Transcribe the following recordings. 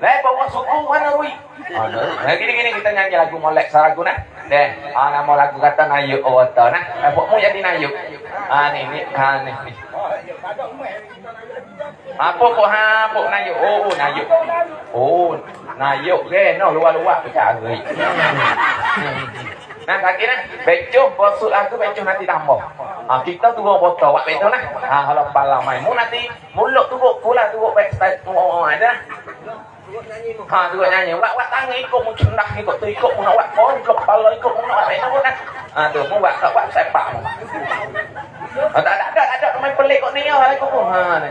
Lai bawa suku mana Rui? Nah, gini gini kita nyanyi lagu molek saragu nah. Deh, ah nama lagu kata Nayuk Owata nah. Eh, pokmu jadi Nayuk. Ah ni ni, ah ni ni. Apa pun ha, pok Nayuk. Oh, Nayuk. Oh, Nayuk ke no luar-luar pecah goi. Nah, kaki nah, becuh bosut aku becuh nanti tambah. Ah, kita tunggu botol wak betul nah. Ah, kalau pala main mu nanti mulut tunggu pula tunggu backstage oh ada. Ha, tunggu nyanyi. Wak wak tangan ikut mu cendah ikut tu ikut mu nak wak pon ikut kepala ikut mu nak wak betul nah. Ah, tu mu wak wak sepak. Ah, tak ada tak ada main pelik kok ni lah ikut. Ha, ni.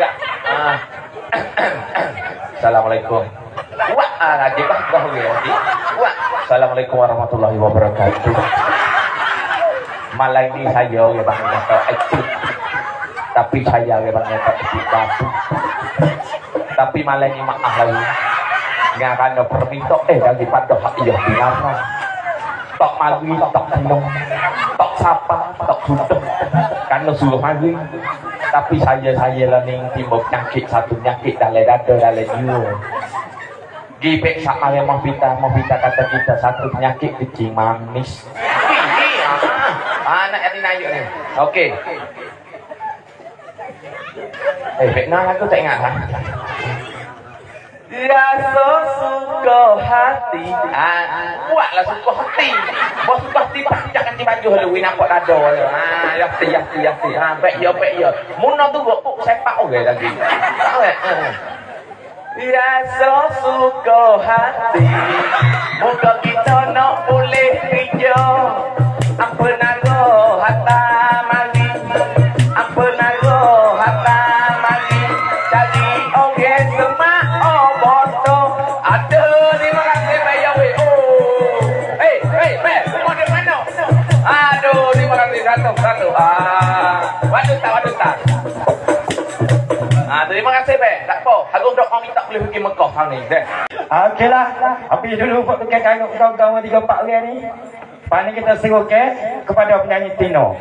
Ya. Ah. Assalamualaikum. Wah, ah, lagi bah kau ya. Wah. Assalamualaikum warahmatullahi wabarakatuh. Malam ini saya ya bang itu. Tapi saya ya bang nyata itu Tapi malam ini maaf lagi. Nggak akan ada perminta eh daripada hak iya binara. Tok magi, tok senung, tok sapa, tok sudah. Karena suruh magi. Tapi saya saya lah ning timbul penyakit satu penyakit dalam dada dalam jiwa. Gipek sak male mau pita mau pita kata kita satu penyakit kecing manis. Ini ah, anak Adina yuk ni. Okey. Eh, Nah aku tak ingat ha. Rasa suka hati. Ah, Buatlah suka hati. Bos suka hati Pasti tak kanci baju Lalu nampak dada le. Ah, Yati, yati, yati ah, Bek ya, bek ya. Muna tu buat puk sepak orang lagi. Tak? Eh, eh. Rasa suka hati. Muka kita nak boleh hijau. Apa naro hatta mari terima kasih, Be. Tak apa. Harus dok kami tak boleh pergi Mekah tahun ni. Okeylah. Habis dulu buat tukar kagak kawan-kawan tiga empat orang ni. Lepas ni kita seru ke kepada penyanyi Tino.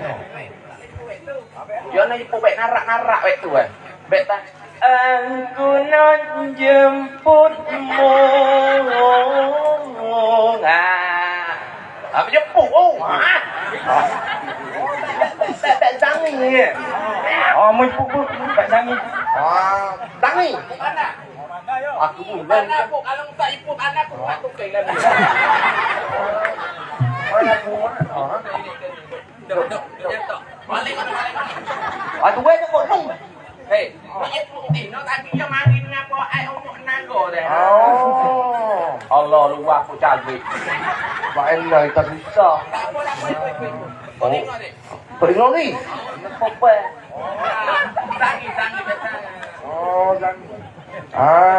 Yo ni pun baik narak-narak baik tu eh. Baik tak? Aku nak jemputmu. Ah. Apa jemput? Oh. Ah. Tak tak zangi ni. Oh, mu pupuk tak jangi. Ah, zangi. Aku pun. Anak pun kalau tak iput anak pun tak tukar lagi. Dok dok dok. Balik balik. Ah, tu weh tu nung. Hei. Iput putih no tapi yang mari ngapa ai untuk nago deh. Oh. Allah luar aku cantik. Baik lah, tak bisa. Tak apa lah iput. Balik balik. Tengok ni. Apa? cho dân à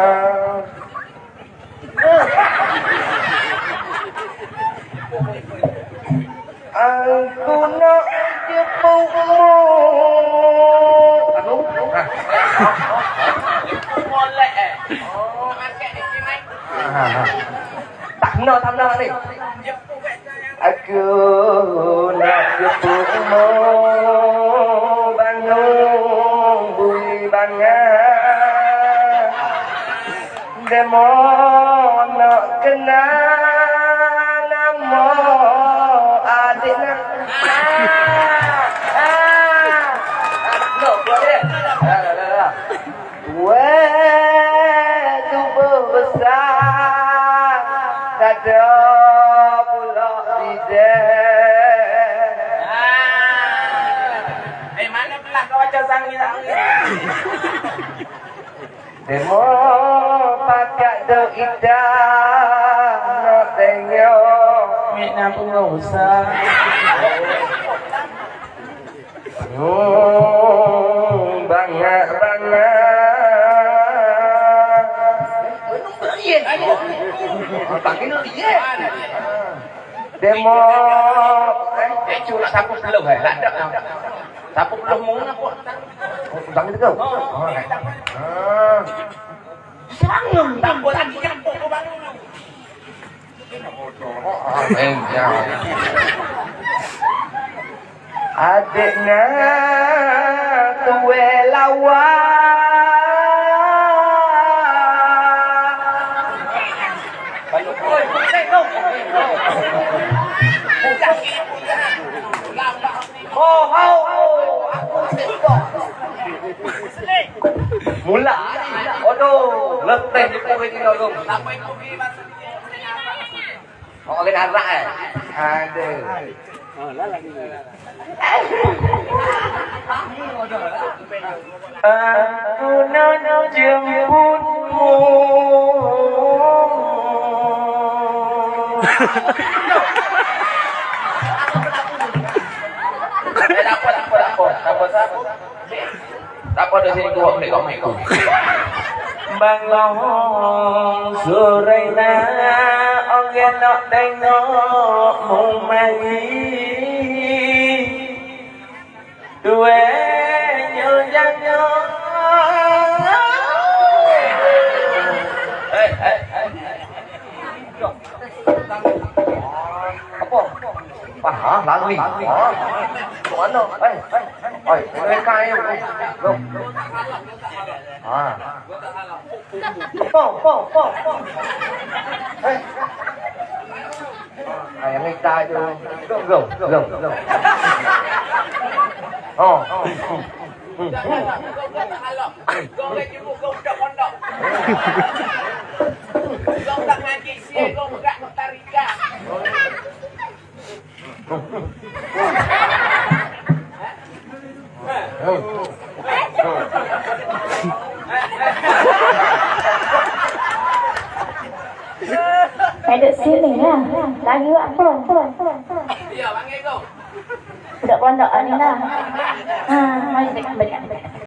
à cô nó chưa bông mô. À đúng lẹ ăn kẹo để chim anh tặng nó thăm nó đi à cô nó chưa bông mô. Bằng ngô bùi bằng ngà semono kenal namo adik ah, ah. nak Gue tubuh besar Tadu pula di deh ah. Eh mana pula kau baca sang ini Demo pakat do idah Nak tengok Mina pengusaha Hmm, banyak banget. Pakai lu dia. Demo eh curang sapu peluh eh. Lah dak. Sapu peluh mung apa? Bang itu kau. sáng ngừng tâm của anh chị anh sangang tambolan kampung ko baru lu. Adik na tuwe lawa Mula Aduh, đi di kuwi iki lho. Sampai kuwi Mas. Kok lek arak ya? Aduh. Oh, là lagi. Aku nang nó Aku tak aku tak aku tak aku rồi. Dapat dari sini gua beli kau kau. Bang long surena ogen no dengo mumangi. Dua nyulang nyulang. Eh eh eh. Apa? Wah, lagi. Oh. Mana? Eh eh. Ôi, bên cạnh em không? Không. À. Bông, bông, bông, bông. Ê. À, em anh ta cho rộng rộng, rộng, rộng. Ồ. Con lên cái bộ công trọng ăn động. Mày đợi xíu mình nha đã ghi bạn phồn phồn phồn phồn Đợi con đợi đi nào À, mày đợi mày